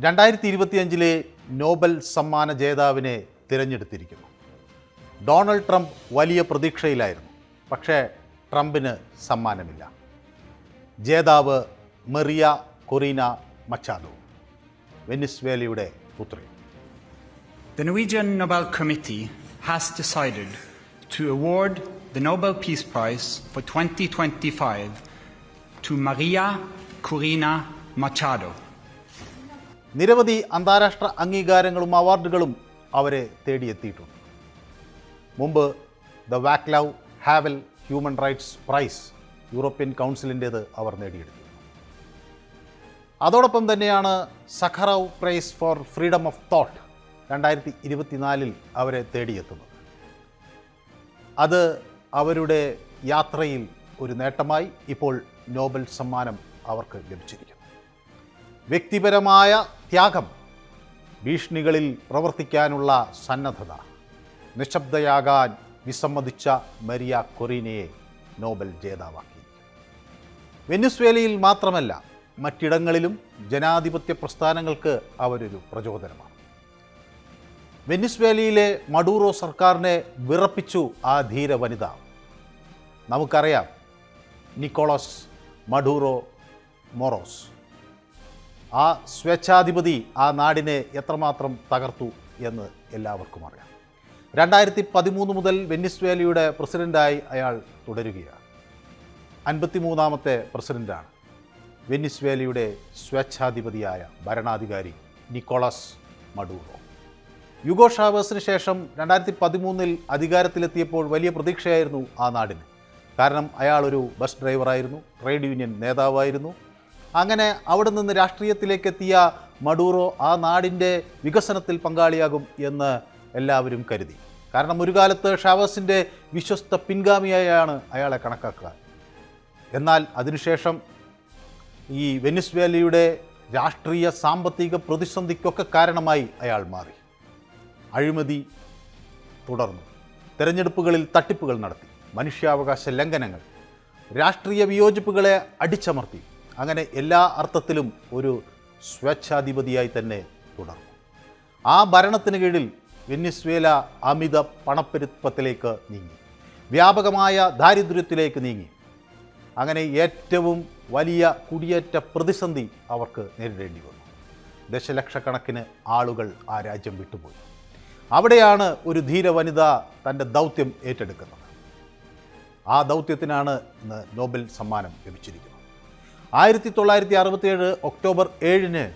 രണ്ടായിരത്തി ഇരുപത്തിയഞ്ചിലെ നോബൽ സമ്മാന ജേതാവിനെ തിരഞ്ഞെടുത്തിരിക്കുന്നു. ഡൊണാൾഡ് ട്രംപ് വലിയ പ്രതീക്ഷയിലായിരുന്നു. പക്ഷേ ട്രംപിന് സമ്മാനമില്ല. ജേതാവ് മെറിയ കൊറീന മച്ചാദോ വെനിസ്വേലയുടെ പുത്രി. The Norwegian Nobel Committee has decided to award the Nobel Peace Prize for 2025 to Maria Corina Machado. നിരവധി അന്താരാഷ്ട്ര അംഗീകാരങ്ങളും അവാർഡുകളും അവരെ തേടിയെത്തിയിട്ടുണ്ട്. മുമ്പ് the Vaclav Havel human rights prize European കൗൺസിലിന്റേത് അവർ നേടിയെടുത്തു. അതോടൊപ്പം തന്നെയാണ് Sakharov prize for freedom of thought രണ്ടായിരത്തി ഇരുപത്തിനാലിൽ അവരെ തേടിയെത്തുന്നത്. അത് അവരുടെ യാത്രയിൽ ഒരു നേട്ടമായി ഇപ്പോൾ നോബൽ സമ്മാനം അവർക്ക് ലഭിച്ചിരിക്കുന്നു. വ്യക്തിപരമായ ത്യാഗം ഭീഷണികളിൽ പ്രവർത്തിക്കാനുള്ള സന്നദ്ധത നിശബ്ദയാകാൻ വിസമ്മതിച്ച മരിയ കൊറീനയെ നോബൽ ജേതാവാക്കി. വെനിസ്വേലയിൽ മാത്രമല്ല മറ്റിടങ്ങളിലും ജനാധിപത്യ പ്രസ്ഥാനങ്ങൾക്ക് അവരൊരു പ്രചോദനമാണ്. വെനിസ്വേലയിലെ മഡൂറോ സർക്കാരിനെ വിറപ്പിച്ചു ആ ധീര വനിത. നമുക്കറിയാം നിക്കോളോസ് മഡൂറോ മൊറോസ്. ആ സ്വേച്ഛാധിപതി ആ നാടിനെ എത്രമാത്രം തകർത്തു എന്ന് എല്ലാവർക്കും അറിയാം. രണ്ടായിരത്തി പതിമൂന്ന് മുതൽ വെനിസ്വേലയുടെ പ്രസിഡന്റായി അയാൾ തുടരുകയാണ്. അൻപത്തിമൂന്നാമത്തെ പ്രസിഡന്റാണ് വെനിസ്വേലയുടെ സ്വേച്ഛാധിപതിയായ ഭരണാധികാരി നിക്കോളസ് മഡൂറോ. യുഗോ ഷാവേഴ്സിന് ശേഷം രണ്ടായിരത്തി പതിമൂന്നിൽ അധികാരത്തിലെത്തിയപ്പോൾ വലിയ പ്രതീക്ഷയായിരുന്നു ആ നാടിന്. കാരണം അയാളൊരു ബസ് ഡ്രൈവറായിരുന്നു ട്രേഡ് യൂണിയൻ നേതാവായിരുന്നു. അങ്ങനെ അവിടെ നിന്ന് രാഷ്ട്രീയത്തിലേക്ക് എത്തിയ മഡൂറോ ആ നാടിന്റെ വികസനത്തിൽ പങ്കാളിയാകും എന്ന് എല്ലാവരും കരുതി. കാരണം ഒരു കാലത്ത് ഷാവസിന്റെ വിശ്വസ്ത പിൻഗാമിയായാണ് അയാളെ കണക്കാക്കുക. എന്നാൽ അതിനുശേഷം ഈ വെനിസ്വേലയുടെ രാഷ്ട്രീയ സാമ്പത്തിക പ്രതിസന്ധിക്കൊക്കെ കാരണമായി അയാൾ മാറി. അഴിമതി തുടർന്നു. തെരഞ്ഞെടുപ്പുകളിൽ തട്ടിപ്പുകൾ നടത്തി. മനുഷ്യാവകാശ ലംഘനങ്ങൾ. രാഷ്ട്രീയ വിയോജിപ്പുകളെ അടിച്ചമർത്തി. അങ്ങനെ എല്ലാ അർത്ഥത്തിലും ഒരു സ്വേച്ഛാധിപതിയായി തന്നെ തുടർന്നു. ആ ഭരണത്തിന് കീഴിൽ വെനിസ്വേല അമിത പണപ്പെരുപ്പത്തിലേക്ക് നീങ്ങി. വ്യാപകമായ ദാരിദ്ര്യത്തിലേക്ക് നീങ്ങി. അങ്ങനെ ഏറ്റവും വലിയ കുടിയേറ്റ പ്രതിസന്ധി അവർക്ക് നേരിടേണ്ടി വന്നു. ദശലക്ഷക്കണക്കിന് ആളുകൾ ആ രാജ്യം വിട്ടുപോയി. അവിടെയാണ് ഒരു ധീര വനിത തന്റെ ദൗത്യം ഏറ്റെടുക്കുന്നത്. ആ ദൗത്യത്തിനാണ് ഇന്ന് നോബൽ സമ്മാനം ലഭിച്ചിരിക്കുന്നത്. ആയിരത്തി തൊള്ളായിരത്തി അറുപത്തിയേഴ് ഒക്ടോബർ ഏഴിന്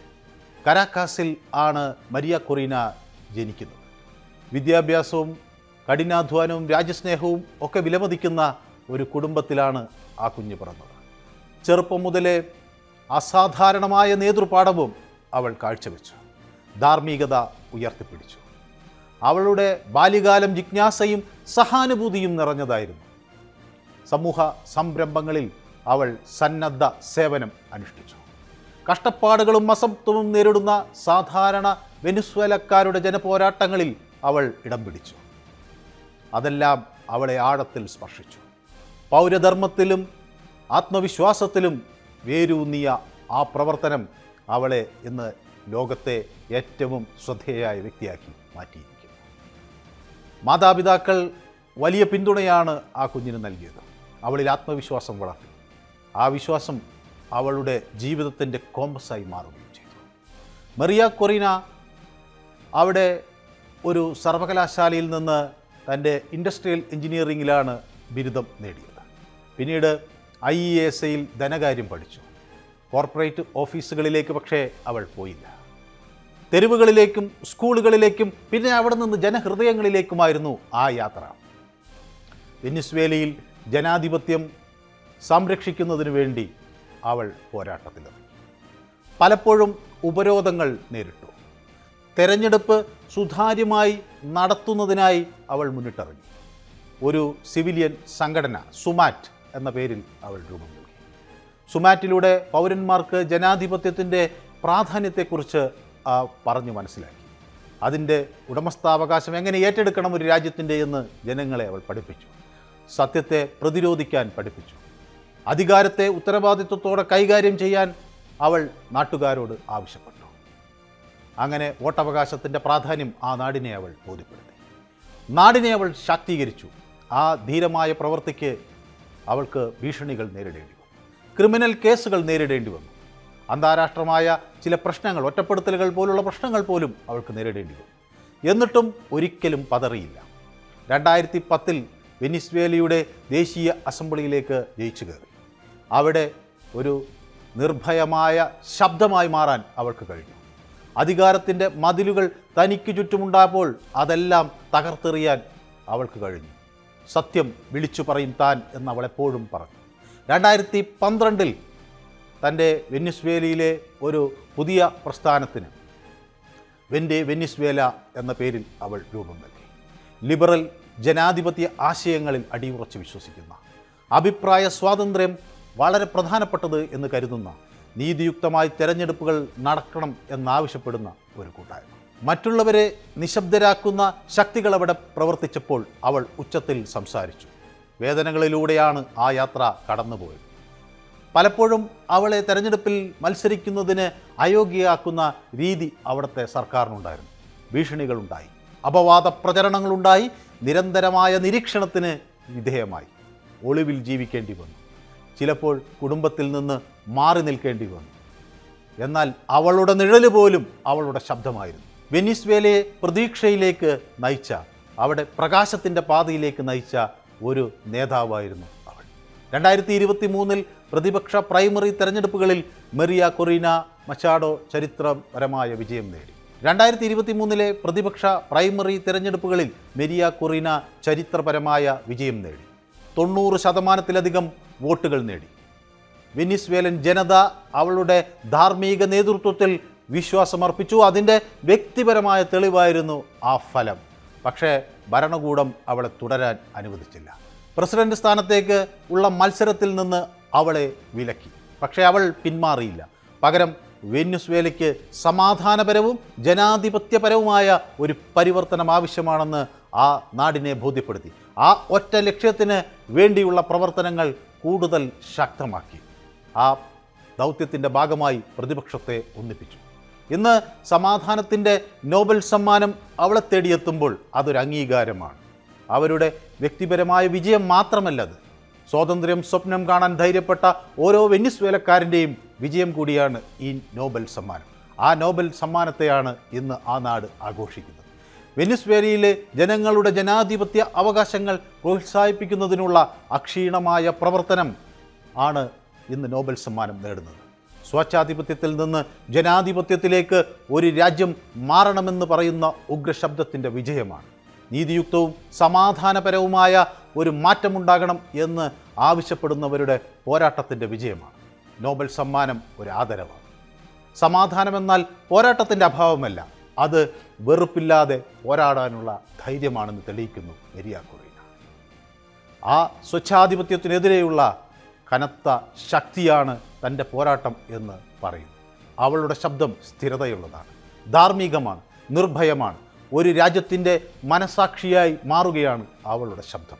കരാക്കാസിൽ ആണ് മരിയ കൊറീന ജനിക്കുന്നത്. വിദ്യാഭ്യാസവും കഠിനാധ്വാനവും രാജ്യസ്നേഹവും ഒക്കെ വിലമതിക്കുന്ന ഒരു കുടുംബത്തിലാണ് ആ കുഞ്ഞ് പിറന്നത്. ചെറുപ്പം മുതലേ അസാധാരണമായ നേതൃപാഠവും അവൾ കാഴ്ചവെച്ചു. ധാർമ്മികത ഉയർത്തിപ്പിടിച്ചു. അവളുടെ ബാല്യകാലം ജിജ്ഞാസയും സഹാനുഭൂതിയും നിറഞ്ഞതായിരുന്നു. സമൂഹ സംരംഭങ്ങളിൽ അവൾ സന്നദ്ധ സേവനം അനുഷ്ഠിച്ചു. കഷ്ടപ്പാടുകളും അസംത്വവും നേരിടുന്ന സാധാരണ വെനിസ്വേലക്കാരുടെ ജനപോരാട്ടങ്ങളിൽ അവൾ ഇടം പിടിച്ചു. അതെല്ലാം അവളെ ആഴത്തിൽ സ്പർശിച്ചു. പൗരധർമ്മത്തിലും ആത്മവിശ്വാസത്തിലും വേരൂന്നിയ ആ പ്രവർത്തനം അവളെ ഇന്ന് ലോകത്തെ ഏറ്റവും ശ്രദ്ധേയായ വ്യക്തിയാക്കി മാറ്റിയിരിക്കുന്നു. മാതാപിതാക്കൾ വലിയ പിന്തുണയാണ് ആ കുഞ്ഞിന് നൽകിയത്. അവളിൽ ആത്മവിശ്വാസം വളർത്തി. ആ വിശ്വാസം അവളുടെ ജീവിതത്തിന്റെ കോമ്പസായി മാറുകയും ചെയ്തു. മറിയ കൊറീന അവിടെ ഒരു സർവകലാശാലയിൽ നിന്ന് തന്റെ ഇൻഡസ്ട്രിയൽ എഞ്ചിനീയറിംഗിലാണ് ബിരുദം നേടിയത്. പിന്നീട് ഐ ഇ എസ് ഐയിൽ ധനകാര്യം പഠിച്ചു. കോർപ്പറേറ്റ് ഓഫീസുകളിലേക്ക് പക്ഷേ അവൾ പോയില്ല. തെരുവുകളിലേക്കും സ്കൂളുകളിലേക്കും പിന്നെ അവിടെ നിന്ന് ജനഹൃദയങ്ങളിലേക്കുമായിരുന്നു ആ യാത്ര. വെനിസ്വേലയിൽ ജനാധിപത്യം സംരക്ഷിക്കുന്നതിന് വേണ്ടി അവൾ പോരാട്ടത്തിലിറങ്ങി പലപ്പോഴും ഉപരോധങ്ങൾ നേരിട്ടു. തെരഞ്ഞെടുപ്പ് സുതാര്യമായി നടത്തുന്നതിനായി അവൾ മുന്നിട്ടിറങ്ങി. ഒരു സിവിലിയൻ സംഘടന സുമാറ്റ് എന്ന പേരിൽ അവൾ രൂപം നൽകി. സുമാറ്റിലൂടെ പൗരന്മാർക്ക് ജനാധിപത്യത്തിന്റെ പ്രാധാന്യത്തെക്കുറിച്ച് പറഞ്ഞു മനസ്സിലാക്കി. അതിന്റെ ഉടമസ്ഥാവകാശം എങ്ങനെ ഏറ്റെടുക്കണം ഒരു രാജ്യത്തിന്റെ എന്ന് ജനങ്ങളെ അവൾ പഠിപ്പിച്ചു. സത്യത്തെ പ്രതിരോധിക്കാൻ പഠിപ്പിച്ചു. അധികാരത്തെ ഉത്തരവാദിത്വത്തോടെ കൈകാര്യം ചെയ്യാൻ അവൾ നാട്ടുകാരോട് ആവശ്യപ്പെട്ടു. അങ്ങനെ വോട്ടവകാശത്തിന്റെ പ്രാധാന്യം ആ നാടിനെ അവൾ ബോധ്യപ്പെടുത്തി. നാടിനെ അവൾ ശാക്തീകരിച്ചു. ആ ധീരമായ പ്രവൃത്തിക്ക് അവൾക്ക് ഭീഷണികൾ നേരിടേണ്ടി വന്നു. ക്രിമിനൽ കേസുകൾ നേരിടേണ്ടി വന്നു. അന്താരാഷ്ട്രമായ ചില പ്രശ്നങ്ങൾ ഒറ്റപ്പെടുത്തലുകൾ പോലുള്ള പ്രശ്നങ്ങൾ പോലും അവൾക്ക് നേരിടേണ്ടി വന്നു. എന്നിട്ടും ഒരിക്കലും പതറിയില്ല. രണ്ടായിരത്തി പത്തിൽ വെനിസ്വേലയുടെ ദേശീയ അസംബ്ലിയിലേക്ക് ജയിച്ചു കയറി. അവിടെ ഒരു നിർഭയമായ ശബ്ദമായി മാറാൻ അവൾക്ക് കഴിഞ്ഞു. അധികാരത്തിന്റെ മതിലുകൾ തനിക്ക് ചുറ്റുമുണ്ടായപ്പോൾ അതെല്ലാം തകർത്തെറിയാൻ അവൾക്ക് കഴിഞ്ഞു. സത്യം വിളിച്ചു പറയും താൻ എന്ന് അവൾ എപ്പോഴും പറഞ്ഞു. രണ്ടായിരത്തി പന്ത്രണ്ടിൽ തന്റെ വെനിസ്വേലയിലെ ഒരു പുതിയ പ്രസ്ഥാനത്തിന് വെന്റെ വെനിസ്വേല എന്ന പേരിൽ അവൾ രൂപം നൽകി. ലിബറൽ ജനാധിപത്യ ആശയങ്ങളിൽ അടിയുറച്ച് വിശ്വസിക്കുന്ന അഭിപ്രായ സ്വാതന്ത്ര്യം വളരെ പ്രധാനപ്പെട്ടത് എന്ന് കരുതുന്ന നീതിയുക്തമായി തെരഞ്ഞെടുപ്പുകൾ നടക്കണം എന്നാവശ്യപ്പെടുന്ന ഒരു കൂട്ടായ്മ. മറ്റുള്ളവരെ നിശബ്ദരാക്കുന്ന ശക്തികൾ അവിടെ പ്രവർത്തിച്ചപ്പോൾ അവൾ ഉച്ചത്തിൽ സംസാരിച്ചു. വേദനകളിലൂടെയാണ് ആ യാത്ര കടന്നുപോയത്. പലപ്പോഴും അവളെ തെരഞ്ഞെടുപ്പിൽ മത്സരിക്കുന്നതിന് അയോഗ്യയാക്കുന്ന രീതി അവിടുത്തെ സർക്കാരിനുണ്ടായിരുന്നു. ഭീഷണികളുണ്ടായി. അപവാദ പ്രചരണങ്ങളുണ്ടായി. നിരന്തരമായ നിരീക്ഷണത്തിന് വിധേയമായി. ഒളിവിൽ ജീവിക്കേണ്ടി വന്നു. ചിലപ്പോൾ കുടുംബത്തിൽ നിന്ന് മാറി നിൽക്കേണ്ടി വന്നു. എന്നാൽ അവളുടെ നിഴൽ പോലും അവളുടെ ശബ്ദമായിരുന്നു. വെനിസ്വേലയെ പ്രതീക്ഷയിലേക്ക് നയിച്ച അവിടെ പ്രകാശത്തിന്റെ പാതയിലേക്ക് നയിച്ച ഒരു നേതാവായിരുന്നു അവൾ. രണ്ടായിരത്തി ഇരുപത്തി മൂന്നിൽ പ്രതിപക്ഷ പ്രൈമറി തെരഞ്ഞെടുപ്പുകളിൽ മെറിയ കൊറീന മച്ചാഡോ ചരിത്രപരമായ വിജയം നേടി. രണ്ടായിരത്തി ഇരുപത്തി മൂന്നിലെ പ്രതിപക്ഷ പ്രൈമറി തെരഞ്ഞെടുപ്പുകളിൽ മെരിയ കൊറീന ചരിത്രപരമായ വിജയം നേടി. തൊണ്ണൂറ് ശതമാനത്തിലധികം വോട്ടുകൾ നേടി. വെനിസ്വേലൻ ജനത അവളുടെ ധാർമ്മിക നേതൃത്വത്തിൽ വിശ്വാസമർപ്പിച്ചു. അതിന്റെ വ്യക്തിപരമായ തെളിവായിരുന്നു ആ ഫലം. പക്ഷേ ഭരണകൂടം അവളെ തുടരാൻ അനുവദിച്ചില്ല. പ്രസിഡന്റ് സ്ഥാനത്തേക്ക് ഉള്ള മത്സരത്തിൽ നിന്ന് അവളെ വിലക്കി. പക്ഷേ അവൾ പിന്മാറിയില്ല. പകരം വെനിസ്വേലയ്ക്ക് സമാധാനപരവും ജനാധിപത്യപരവുമായ ഒരു പരിവർത്തനം ആവശ്യമാണെന്ന് ആ നാടിനെ ബോധ്യപ്പെടുത്തി. ആ ഒറ്റ ലക്ഷ്യത്തിന് വേണ്ടിയുള്ള പ്രവർത്തനങ്ങൾ കൂടുതൽ ശക്തമാക്കി. ആ ദൗത്യത്തിന്റെ ഭാഗമായി പ്രതിപക്ഷത്തെ ഒന്നിപ്പിച്ചു. ഇന്ന് സമാധാനത്തിന്റെ നോബൽ സമ്മാനം അവളെ തേടിയെത്തുമ്പോൾ അതൊരു അംഗീകാരമാണ് അവരുടെ വ്യക്തിപരമായ വിജയം മാത്രമല്ലത് സ്വാതന്ത്ര്യം സ്വപ്നം കാണാൻ ധൈര്യപ്പെട്ട ഓരോ വെനിസ്വേലക്കാരന്റെയും വിജയം കൂടിയാണ് ഈ നോബൽ സമ്മാനം. ആ നോബൽ സമ്മാനത്തെയാണ് ഇന്ന് ആ നാട് ആഘോഷിക്കുന്നത്. വെനിസ്വേലയിലെ ജനങ്ങളുടെ ജനാധിപത്യ അവകാശങ്ങൾ പ്രോത്സാഹിപ്പിക്കുന്നതിനുള്ള അക്ഷീണമായ പ്രവർത്തനം ആണ് ഇന്ന് നോബൽ സമ്മാനം നേടുന്നത്. സ്വേച്ഛാധിപത്യത്തിൽ നിന്ന് ജനാധിപത്യത്തിലേക്ക് ഒരു രാജ്യം മാറണമെന്ന് പറയുന്ന ഉഗ്രശബ്ദത്തിന്റെ വിജയമാണ്. നീതിയുക്തവും സമാധാനപരവുമായ ഒരു മാറ്റമുണ്ടാകണം എന്ന് ആവശ്യപ്പെടുന്നവരുടെ പോരാട്ടത്തിന്റെ വിജയമാണ്. നോബൽ സമ്മാനം ഒരു ആദരവാണ്. സമാധാനമെന്നാൽ പോരാട്ടത്തിന്റെ അഭാവമല്ല അത് വെറുപ്പില്ലാതെ പോരാടാനുള്ള ധൈര്യമാണെന്ന് തെളിയിക്കുന്നു മെരിയാക്കുറീന ആ സ്വച്ഛാധിപത്യത്തിനെതിരെയുള്ള കനത്ത ശക്തിയാണ് തന്റെ പോരാട്ടം എന്ന് പറയുന്നു. അവളുടെ ശബ്ദം സ്ഥിരതയുള്ളതാണ് ധാർമ്മികമാണ് നിർഭയമാണ്. ഒരു രാജ്യത്തിന്റെ മനസാക്ഷിയായി മാറുകയാണ് അവളുടെ ശബ്ദം.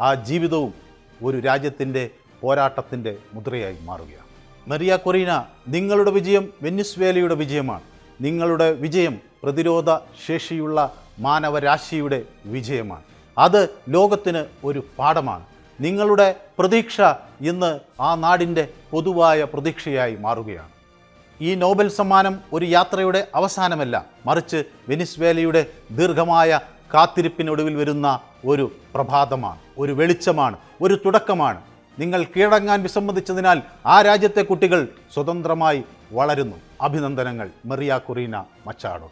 ആ ജീവിതവും ഒരു രാജ്യത്തിന്റെ പോരാട്ടത്തിന്റെ മുദ്രയായി മാറുകയാണ്. മരിയ കൊറീന നിങ്ങളുടെ വിജയം വെനിസ്വേലയുടെ വിജയമാണ്. നിങ്ങളുടെ വിജയം പ്രതിരോധ ശേഷിയുള്ള മാനവരാശിയുടെ വിജയമാണ്. അത് ലോകത്തിന് ഒരു പാഠമാണ്. നിങ്ങളുടെ പ്രതീക്ഷ ഇന്ന് ആ നാടിന്റെ പൊതുവായ പ്രതീക്ഷയായി മാറുകയാണ്. ഈ നോബൽ സമ്മാനം ഒരു യാത്രയുടെ അവസാനമല്ല മറിച്ച് വെനിസ്വേലയുടെ ദീർഘമായ കാത്തിരിപ്പിനൊടുവിൽ വരുന്ന ഒരു പ്രഭാതമാണ് ഒരു വെളിച്ചമാണ് ഒരു തുടക്കമാണ്. നിങ്ങൾ കീഴടങ്ങാൻ വിസമ്മതിച്ചതിനാൽ ആ രാജ്യത്തെ കുട്ടികൾ സ്വതന്ത്രമായി വളരുന്നു. അഭിനന്ദനങ്ങൾ. മെറിയ കുറീന മച്ചാടോ.